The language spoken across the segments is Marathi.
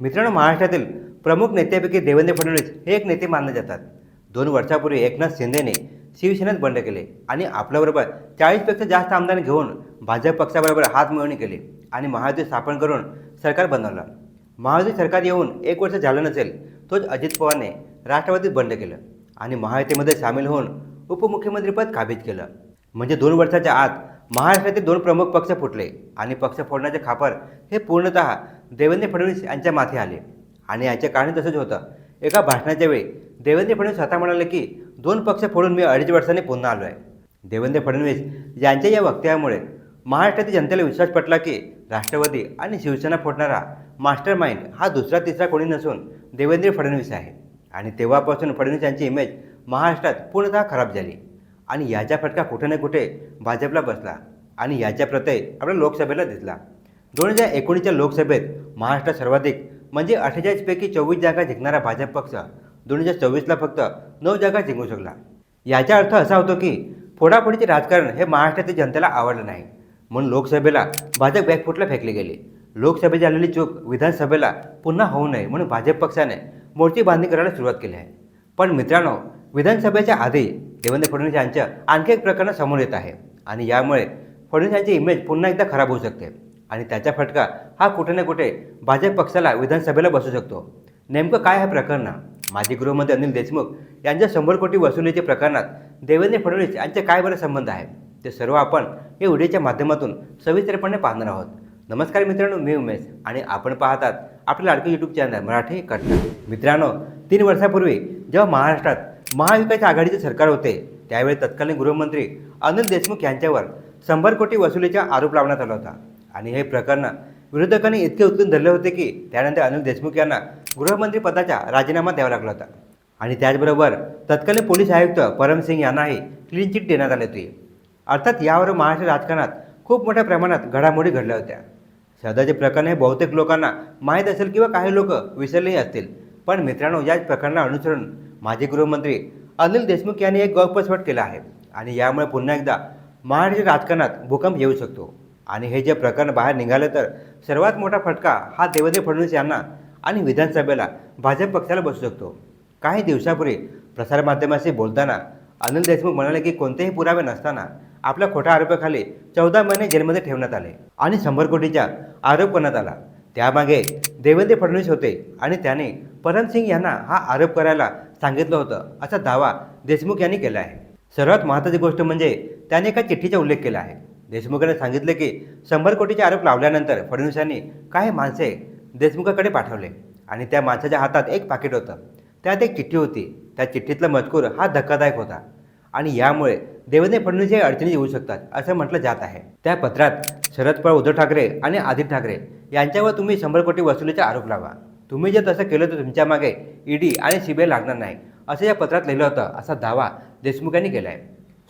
मित्रांनो महाराष्ट्रातील प्रमुख नेत्यापैकी देवेंद्र फडणवीस हे एक नेते मानले जातात. दोन वर्षापूर्वी एकनाथ शिंदेने शिवसेनेत बंड केले आणि आपल्याबरोबर चाळीसपेक्षा जास्त आमदार घेऊन भाजप पक्षाबरोबर हातमिळवणी केली आणि महायुती स्थापन करून सरकार बनवलं. महायुती सरकार येऊन एक वर्ष झालं नसेल तोच अजित पवारने राष्ट्रवादीत बंड केलं आणि महायुतीमध्ये सामील होऊन उपमुख्यमंत्रीपद काबीज केलं. म्हणजे दोन वर्षाच्या आत महाराष्ट्रातील दोन प्रमुख पक्ष फुटले आणि पक्ष फोडण्याचे खापर हे पूर्णतः देवेंद्र फडणवीस यांच्या माथे आले. आणि याचे कारण तसंच होतं. एका भाषणाच्या वेळी देवेंद्र फडणवीस स्वतः म्हणाले की दोन पक्ष फोडून मी अडीच वर्षांनी पुन्हा आलो आहे देवेंद्र फडणवीस यांच्या या वक्तव्यामुळे महाराष्ट्रातील जनतेला विश्वास पटला की राष्ट्रवादी आणि शिवसेना फोडणारा मास्टर माइंड हा दुसरा तिसरा कोणी नसून देवेंद्र फडणवीस आहे. आणि तेव्हापासून फडणवीस यांची इमेज महाराष्ट्रात पूर्णतः खराब झाली. आणि याचा फटका कुठे ना कुठे भाजपला बसला. आणि याच्या प्रत्यय आपल्या लोकसभेला दिसला. दोन हजार एकोणीसच्या लोकसभेत महाराष्ट्रात सर्वाधिक म्हणजे अठ्ठेचाळीसपैकी चोवीस जागा जिंकणारा भाजप पक्ष दोन हजार चोवीसला फक्त नऊ जागा जिंकू शकला. याचा अर्थ असा होतो की फोडाफोडीचे राजकारण हे महाराष्ट्रातील जनतेला आवडलं नाही. म्हणून लोकसभेला भाजप बॅकफुटला फेकले गेले. लोकसभेत झालेली चूक विधानसभेला पुन्हा होऊ नये म्हणून भाजप पक्षाने मोर्ची बांधणी करायला सुरुवात केली आहे. पण मित्रांनो विधानसभेच्या आधी देवेंद्र फडणवीस यांच्या आणखी एक प्रकरण समोर येत आहे. आणि यामुळे फडणवीस यांची इमेज पुन्हा एकदा खराब होऊ शकते. आणि त्याचा फटका हा कुठे ना कुठे भाजप पक्षाला विधानसभेला बसू शकतो. नेमकं काय आहे प्रकरण? माजी गृहमंत्री अनिल देशमुख यांच्या शंभर कोटी वसुलीच्या प्रकरणात देवेंद्र फडणवीस यांचे काय बरं संबंध आहे? ते सर्व आपण या व्हिडिओच्या माध्यमातून सविस्तरपणे पाहणार आहोत. नमस्कार मित्रांनो मी उमेश आणि आपण पाहतात आपलं लाडकं यूट्यूब चॅनल मराठी कट्टा मित्रांनो तीन वर्षापूर्वी जेव्हा महाराष्ट्रात महाविकास आघाडीचे सरकार होते त्यावेळी तत्कालीन गृहमंत्री अनिल देशमुख यांच्यावर शंभर कोटी वसुलीचा आरोप लावण्यात आला होता. आणि हे प्रकरण विरोधकांनी इतके उचलून धरले होते की त्यानंतर अनिल देशमुख यांना गृहमंत्री पदाचा राजीनामा द्यावा लागला होता. आणि त्याचबरोबर तत्कालीन पोलीस आयुक्त परमसिंग यांनाही क्लीन चिट देण्यात आली होती. अर्थात यावर महाराष्ट्र राजकारणात खूप मोठ्या प्रमाणात घडामोडी घडल्या होत्या. सध्याचे प्रकरण हे बहुतेक लोकांना माहीत असेल किंवा काही लोक विसरलेही असतील. पण मित्रांनो याच प्रकरणाला अनुसरून माजी गृहमंत्री अनिल देशमुख यांनी एक गौरवस्फोट केला आहे. आणि यामुळे पुन्हा एकदा महाराष्ट्र राजकारणात भूकंप येऊ शकतो. आणि हे जे प्रकरण बाहेर निघालं तर सर्वात मोठा फटका हा देवेंद्र फडणवीस यांना आणि विधानसभेला भाजप पक्षाला बसू शकतो. काही दिवसापूर्वी प्रसारमाध्यमाशी बोलताना अनिल देशमुख म्हणाले की कोणतेही पुरावे नसताना आपल्या खोट्या आरोपाखाली चौदा महिने जेलमध्ये ठेवण्यात आले आणि शंभर कोटीचा आरोप करण्यात आला. त्यामागे देवेंद्र फडणवीस होते आणि त्याने परमसिंग यांना हा आरोप करायला सांगितलं होतं असा दावा देशमुख यांनी केला आहे. सर्वात महत्त्वाची गोष्ट म्हणजे त्याने एका चिठ्ठीचा उल्लेख केला आहे. देशमुखाने सांगितले की शंभर कोटीचे आरोप लावल्यानंतर फडणवीसांनी काही माणसे देशमुखाकडे पाठवले आणि त्या माणसाच्या हातात एक पाकिट होतं. त्यात एक चिठ्ठी होती. त्या चिठ्ठीतला मजकूर हा धक्कादायक होता. आणि यामुळे देवेंद्र फडणवीस हे अडचणी येऊ शकतात असं म्हटलं जात आहे. त्या पत्रात शरद पवार उद्धव ठाकरे आणि आदित्य ठाकरे यांच्यावर तुम्ही शंभर कोटी वसुलीचा आरोप लावा. तुम्ही जर तसं केलं तर तुमच्या मागे ईडी आणि सीबीआय लागणार नाही असं या पत्रात लिहिलं होतं असा दावा देशमुख यांनी केला आहे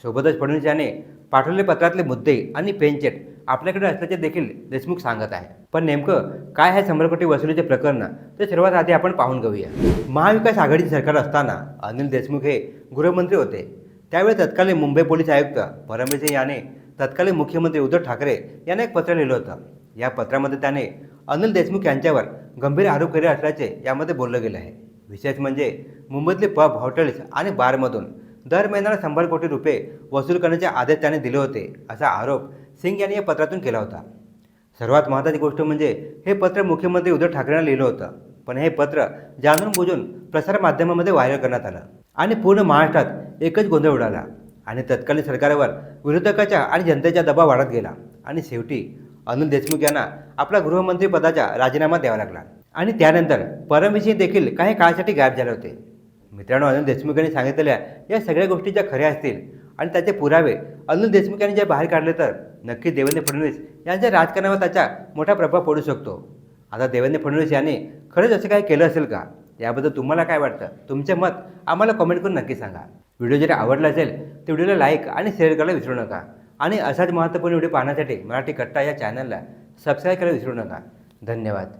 सोबतच फडणवीस यांनी पाठवलेले पत्रातले मुद्दे आणि पेनचेट आपल्याकडे असल्याचे देखील देशमुख सांगत आहे. पण नेमकं काय आहे शंभर कोटी वसुलीचे प्रकरण? ते सर्वात आधी आपण पाहून घेऊया. महाविकास आघाडीचे सरकार असताना अनिल देशमुख हे गृहमंत्री होते. त्यावेळी तत्कालीन मुंबई पोलीस आयुक्त परमवीर सिंह याने तत्कालीन मुख्यमंत्री उद्धव ठाकरे यांना एक पत्र लिहिलं होतं. या पत्रामध्ये त्याने अनिल देशमुख यांच्यावर गंभीर आरोप केले असल्याचे यामध्ये बोललं गेलं आहे. विशेष म्हणजे मुंबईतले पब हॉटेल्स आणि बारमधून दर महिन्याला शंभर कोटी रुपये वसूल करण्याचे आदेश त्याने दिले होते असा आरोप सिंग यांनी या पत्रातून केला होता. सर्वात महत्त्वाची गोष्ट म्हणजे हे पत्र मुख्यमंत्री उद्धव ठाकरेंना लिहिलं होतं पण हे पत्र जाणून बुजून प्रसारमाध्यमामध्ये व्हायरल करण्यात आलं आणि पूर्ण महाराष्ट्रात एकच गोंधळ उडाला आणि तत्कालीन सरकारवर विरोधकाच्या आणि जनतेचा दबाव वाढत गेला आणि शेवटी अनिल देशमुख यांना आपला गृहमंत्री पदाचा राजीनामा द्यावा लागला आणि त्यानंतर परमविषयी देखील काही काळासाठी गायब झाले होते. मित्रांनो अनिल देशमुख यांनी सांगितलेल्या या सगळ्या गोष्टी ज्या खऱ्या असतील आणि त्याचे पुरावे अनिल देशमुख यांनी जर बाहेर काढले तर नक्की देवेंद्र फडणवीस यांच्या राजकारणावर त्याचा मोठा प्रभाव पडू शकतो. आता देवेंद्र फडणवीस यांनी खरंच असं काही केलं असेल का? याबद्दल तुम्हाला काय वाटतं? तुमचे मत आम्हाला कमेंट करून नक्की सांगा. व्हिडिओ जर आवडला असेल तर व्हिडिओला लाईक आणि शेअर करायला विसरू नका. आणि असाच महत्त्वपूर्ण व्हिडिओ पाहण्यासाठी मराठी कट्टा या चॅनलला सबस्क्राईब करायला विसरू नका. धन्यवाद.